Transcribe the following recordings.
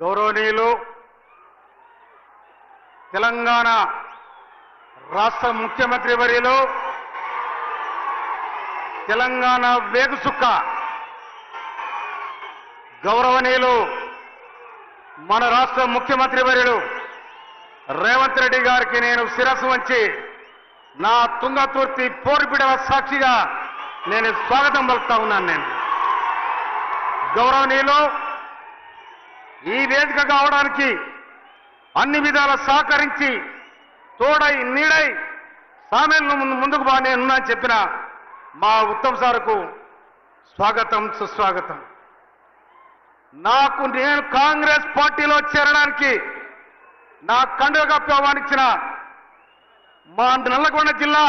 గౌరవనీయులు తెలంగాణ రాష్ట్ర ముఖ్యమంత్రి వర్యులు తెలంగాణ వేగుసుక్క గౌరవనీయులు మన రాష్ట్ర ముఖ్యమంత్రి వర్యులు రేవంత్ రెడ్డి గారికి నేను శిరస్సు వంచి నా తుంగతుర్తి పోరుపిడల సాక్షిగా నేను స్వాగతం పలుకుతా ఉన్నాను నేను. గౌరవనీయులు ఈ వేదిక కావడానికి అన్ని విధాల సహకరించి తోడై నీడై సామెలను ముందుకు బా నేను ఉన్నా చెప్పిన మా ఉత్తమ్ సార్కు స్వాగతం సుస్వాగతం. నాకు నేను కాంగ్రెస్ పార్టీలో చేరడానికి నా కండుగ కప్పి ఆహ్వానించిన మా నల్లగొండ జిల్లా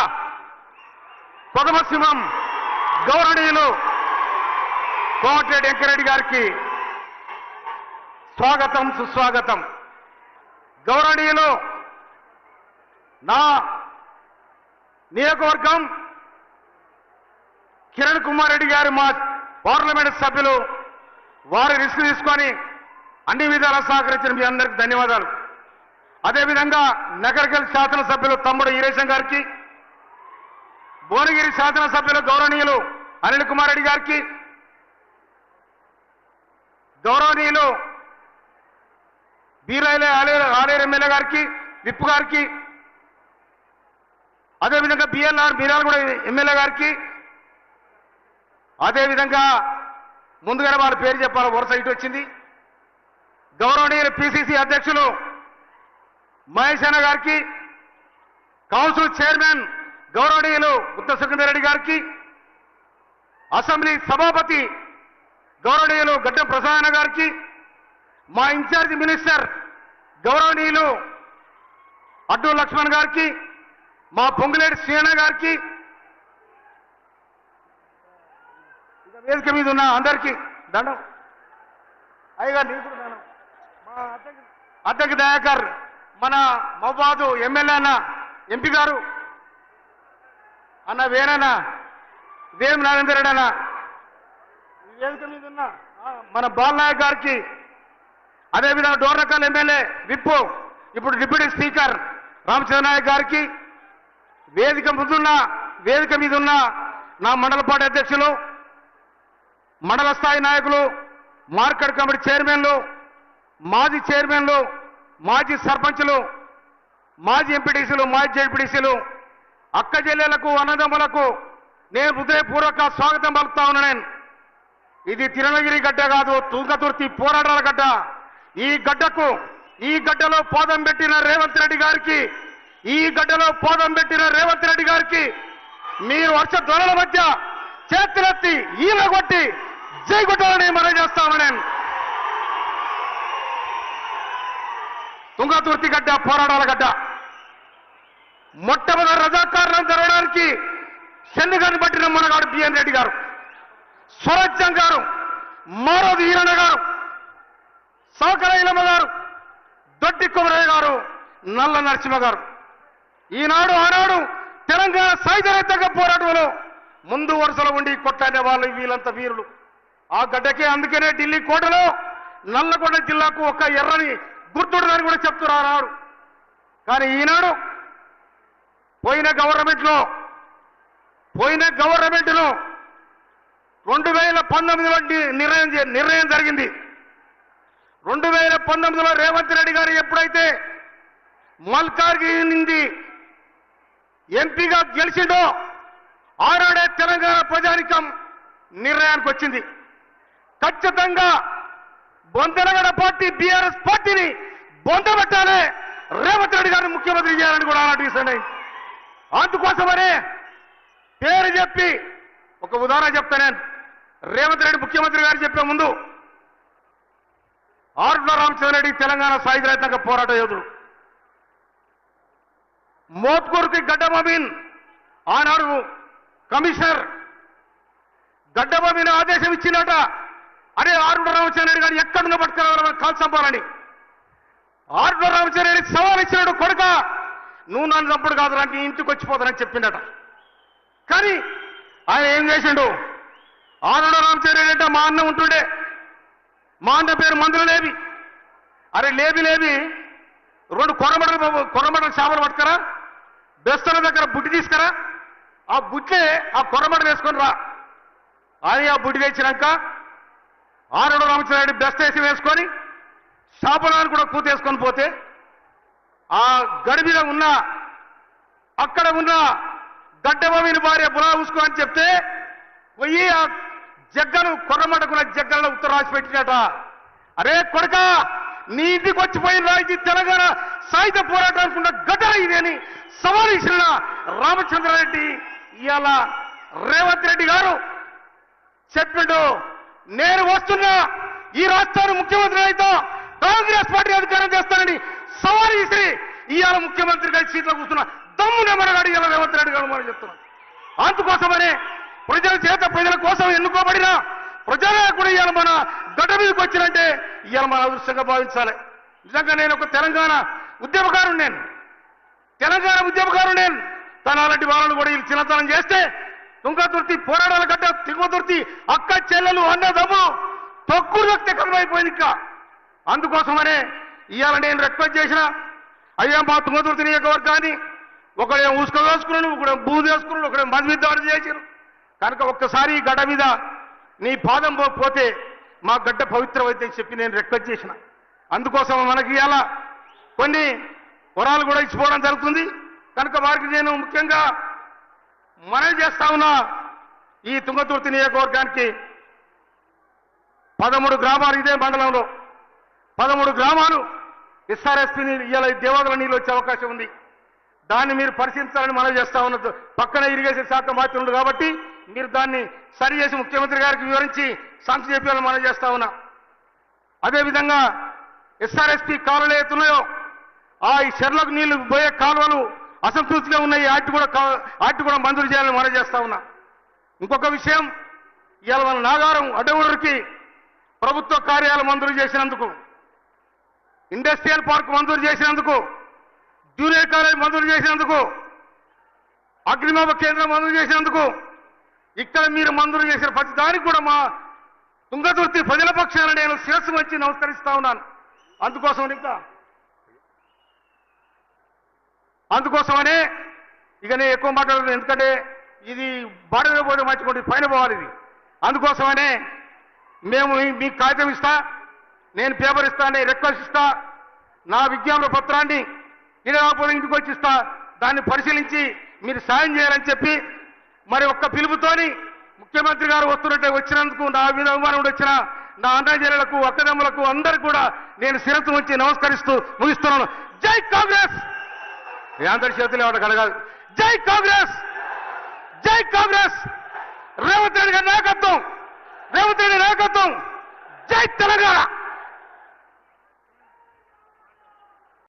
పొదమసింహం గౌరవనీయులు కోమటిరెడ్డి వెంకరెడ్డి గారికి స్వాగతం సుస్వాగతం. గౌరవనీయులు నా నియోజకవర్గం కిరణ్ కుమార్ రెడ్డి గారు మా పార్లమెంట్ సభ్యులు వారి రిస్క్ తీసుకొని అన్ని విధాలా సహకరించిన మీ అందరికి ధన్యవాదాలు. అదేవిధంగా నగరకల్ శాసనసభ్యులు తమ్ముడు ఈరేశం గారికి భువనగిరి శాసనసభ్యులు గౌరవనీయులు అనిల్ కుమార్ రెడ్డి గారికి గౌరవనీయులు బీరాయిలే ఆలేరు ఆలేరు ఎమ్మెల్యే గారికి విప్పు గారికి అదేవిధంగా బిఎల్ఆర్ బీరాలగూడ ఎమ్మెల్యే గారికి అదేవిధంగా ముందుగానే వాళ్ళ పేరు చెప్పాలి వరుస ఇటు వచ్చింది. గౌరవనీయుల పిసిసి అధ్యక్షులు మహేష్ అన్న గారికి కౌన్సిల్ చైర్మన్ గౌరవనీయులు గుత్త సుఖేందర్ గారికి అసెంబ్లీ సభాపతి గౌరవనీయులు గడ్డం ప్రసాద్ గారికి మా ఇన్ఛార్జ్ మినిస్టర్ గౌరవనీయులు అడ్డు లక్ష్మణ్ గారికి మా పొంగులేటి శ్రీణ గారికి వేదిక మీద ఉన్న అందరికీ దండం. అయ్యగా నీకు దండం. మా అద్దెకి దయాకర్ మన మహబాదు ఎమ్మెల్యే అన్న ఎంపీ గారు అన్న వేణన్న వేం నరేందర్ రెడ్డి అన్న వేదిక మీద ఉన్న మన బాలనాయక్ గారికి అదేవిధంగా డోర్నకల్ ఎమ్మెల్యే విప్పు ఇప్పుడు డిప్యూటీ స్పీకర్ రామచంద్ర నాయక్ గారికి వేదిక ముందున్న వేదిక మీద ఉన్న నా మండల పార్టీ అధ్యక్షులు మండల స్థాయి నాయకులు మార్కెట్ కమిటీ చైర్మన్లు మాజీ చైర్మన్లు మాజీ సర్పంచ్లు మాజీ ఎంపీటీసీలు మాజీ జడ్పీటీసీలు అక్క జిల్లెలకు అన్నదమ్ములకు నేను హృదయపూర్వక స్వాగతం పలుకుతా ఉన్నా నేను ఇది తిరునగిరి గడ్డ కాదు తుంగతుర్తి పోరాటాల గడ్డ. ఈ గడ్డకు ఈ గడ్డలో పోదం పెట్టిన రేవంత్ రెడ్డి గారికి ఈ గడ్డలో పోదం పెట్టిన రేవంత్ రెడ్డి గారికి మీరు వర్ష ధ్వరల మధ్య చేతులెత్తి ఈల కొట్టి జైగొట్టాలని మనం చేస్తామని. తుంగతుర్తి గడ్డ పోరాటాల గడ్డ. మొట్టమొదటి రజాకారణం జరగడానికి చెన్నుగాని పట్టిన మనగాడు బిఎన్ రెడ్డి గారు. స్వరాజ్యం గారు మారోది ఈరణ గారు. సౌకర గారు దొడ్డి కుమరయ్య గారు నల్ల నరసింహ గారు. ఈనాడు ఆనాడు తెలంగాణ సాయుధ పోరాటంలో ముందు వరుసలో ఉండి కొట్లాడే వాళ్ళు వీళ్ళంతా వీరులు. ఆ గడ్డకే అందుకనే ఢిల్లీ కోటలో నల్లగొండ జిల్లాకు ఒక ఎర్రని గుర్తుడదని కూడా చెప్తున్నారు ఆనాడు. కానీ ఈనాడు పోయిన గవర్నమెంట్లో పోయిన గవర్నమెంట్లో రెండు వేల పంతొమ్మిది నిర్ణయం నిర్ణయం జరిగింది. రెండు వేల పంతొమ్మిదిలో రేవంత్ రెడ్డి గారు ఎప్పుడైతే మల్కార్గిరి నుండి ఎంపీగా గెలిచిండో ఆనాడే తెలంగాణ ప్రజానికం నిర్ణయానికి వచ్చింది. ఖచ్చితంగా బొందనగడ పార్టీ బీఆర్ఎస్ పార్టీని బొందబెట్టాలి రేవంత్ రెడ్డి గారిని ముఖ్యమంత్రి చేయాలని కూడా ఆనాటి అందుకోసమనే పేరు చెప్పి ఒక ఉదాహరణ చెప్తా నేను. రేవంత్ రెడ్డి ముఖ్యమంత్రి గారు చెప్పే ముందు ఆరుల రామచంద్రరెడ్డి తెలంగాణ సాయుధ రైతాంగ పోరాట యోధుడు. మోత్కూరుకి గడ్డమమీన్ ఆనాడు కమిషనర్. గడ్డమమీన్ ఆదేశం ఇచ్చినట. అరే ఆరుల రామచంద్రరెడ్డి గారు ఎక్కడున్న పట్టుకురావాలని కాల్ చంపాలని ఆరుల రామచంద్రరెడ్డి సవాల్ ఇచ్చినాడు కొడుక నువ్వు నన్ను చంపుడు కాదురా నీ ఇంటికి వచ్చిపోతానని చెప్పిండట. కానీ ఆయన ఏం చేసిండు? ఆరుల రామచంద్రరెడ్డి అంటే మా అన్న ఉంటుండే. మా అన్న పేరు మందులనేవి అరే లేవి లేవి. రెండు కొరమడలు కొరమడల చేపలు పట్టుకరా. బెస్తల దగ్గర బుట్టి తీసుకురా. ఆ బుట్టే ఆ కొరమడలు వేసుకొని రా. అని ఆ బుట్టి తెచ్చినాక ఆరుడు రామచంద్రరెడ్డి బెస్త వేసి వేసుకొని చేపలను కూడా కూతేసుకొని పోతే ఆ గడి ఉన్న అక్కడ ఉన్న గడ్డబోమిన భార్య బులా ఊసుకో అని చెప్తే పోయి ఆ జగ్గను కొర్రమటకున్న జగ్గలను ఉత్తరం రాసి పెట్టినట. అరే కొడక నీ ఇంటికి వచ్చిపోయిన ఇది తెలంగాణ సాయుధ పోరాటానికి ఉన్న గడ్డ ఇది అని సవాల్ ఇచ్చిన రామచంద్రారెడ్డి ఇవాళ రేవంత్ రెడ్డి గారు చెప్పిండు. నేను వస్తున్నా ఈ రాష్ట్రాన్ని ముఖ్యమంత్రి అయితే కాంగ్రెస్ పార్టీ అధికారం చేస్తానని సవాల్ చేసి ఇవాళ ముఖ్యమంత్రి గారి సీట్లో కూర్చున్న దమ్ము నెమ్మడగాడు ఇవాళ రేవంత్ రెడ్డి గారు మనం చెప్తున్నాం అందుకోసమనే ప్రజల చేత ప్రజల కోసం ఎన్నుకోబడిన ప్రజానాయకుడు ఇవాళ మన గడ్డ మీదకి వచ్చినంటే ఇవాళ మన అదృష్టంగా భావించాలి. నిజంగా నేను ఒక తెలంగాణ ఉద్యమకారుడు నేను. తెలంగాణ ఉద్యమకారుడు నేను. తన అలాంటి వాళ్ళను కూడా వీళ్ళు చిన్నతనం చేస్తే తుంగతుర్తి పోరాడాల గడ్డ తిరుగుతుర్తి అక్క చెల్లెలు అన్నదమ్ములు తక్కువ వ్యక్తి ఇంకా. అందుకోసమనే ఇవాళ నేను రిక్వెస్ట్ చేసిన అయ్యా మా తుంగతుర్తి నియోజకవర్గాన్ని ఒకడే ఊసుక వేసుకున్నాడు ఒకడే బూది వేసుకున్నాడు ఒకడే మంది మీద దాడి చేశారు కనుక ఒక్కసారి ఈ గడ్డ మీద నీ పాదం పోతే మా గడ్డ పవిత్రమైతే చెప్పి నేను రిక్వెస్ట్ చేసిన. అందుకోసం మనకి ఇవాళ కొన్ని వరాలు కూడా ఇచ్చిపోవడం జరుగుతుంది. కనుక వారికి నేను ముఖ్యంగా మనవి చేస్తా ఉన్నా ఈ తుంగతుర్తి నియోజకవర్గానికి పదమూడు గ్రామాలు ఇదే మండలంలో. పదమూడు గ్రామాలు ఎస్ఆర్ఎస్పీ నీళ్ళు ఇవాళ దేవాదుల నీళ్ళు వచ్చే అవకాశం ఉంది. దాన్ని మీరు పరిశీలించాలని మనం చేస్తా ఉన్నది. పక్కన ఇరిగేషన్ శాఖ మాత్రులు కాబట్టి మీరు దాన్ని సరి చేసి ముఖ్యమంత్రి గారికి వివరించి సంఖ్య చెప్పాలని మనం చేస్తా ఉన్నా. అదేవిధంగా ఎస్ఆర్ఎస్పీ కాలువలు ఏతున్నాయో ఆ ఈ చెర్లకు నీళ్ళు పోయే కాలువలు అసంతృప్తిగా ఉన్నాయి. వాటి కూడా వాటి కూడా మంజూరు చేయాలని మనం చేస్తా ఉన్నా. ఇంకొక విషయం ఇవాళ మన నాగారం అడ్డగూడరికి ప్రభుత్వ కార్యాలయం మంజూరు చేసినందుకు ఇండస్ట్రియల్ పార్క్ మంజూరు చేసినందుకు జూనియర్ కాలేజ్ మంజూరు చేసినందుకు అగ్నిమాప కేంద్రం మంజూరు చేసినందుకు ఇక్కడ మీరు మందులు చేసిన ప్రతి దానికి కూడా మా తుంగతుర్తి ప్రజల పక్షాన నేను శిరస్సు వచ్చి నమస్కరిస్తా ఉన్నాను. అందుకోసం ఇంకా. అందుకోసమనే ఇక నేను ఎక్కువ మాట్లాడలేదు. ఎందుకంటే ఇది బాడీలో పోతే మర్చిపోతే పైన పోవాలి ఇది. అందుకోసమనే మేము మీకు కాగితం ఇస్తా నేను పేపర్ ఇస్తా నేను రిక్వెస్ట్ ఇస్తా నా విజ్ఞాపన పత్రాన్ని ఇది ఇంటికి వచ్చి ఇస్తా దాన్ని పరిశీలించి మీరు సాయం చేయాలని చెప్పి మరి ఒక్క పిలుపుతోని ముఖ్యమంత్రి గారు వస్తున్నట్టే వచ్చినందుకు నా మీద అభిమానం వచ్చిన నా అన్నజనులకు అక్కదమ్ములకు అందరు కూడా నేను శిరస్సు ఉంచి నమస్కరిస్తూ ముగిస్తున్నాను. జై కాంగ్రెస్! అందరి చేతులు ఎవరు కడగాలి. జై కాంగ్రెస్! జై కాంగ్రెస్! రేవంత్ రెడ్డి గారి నాయకత్వం! రేవంత్ రెడ్డి నాయకత్వం! జై తెలంగాణ!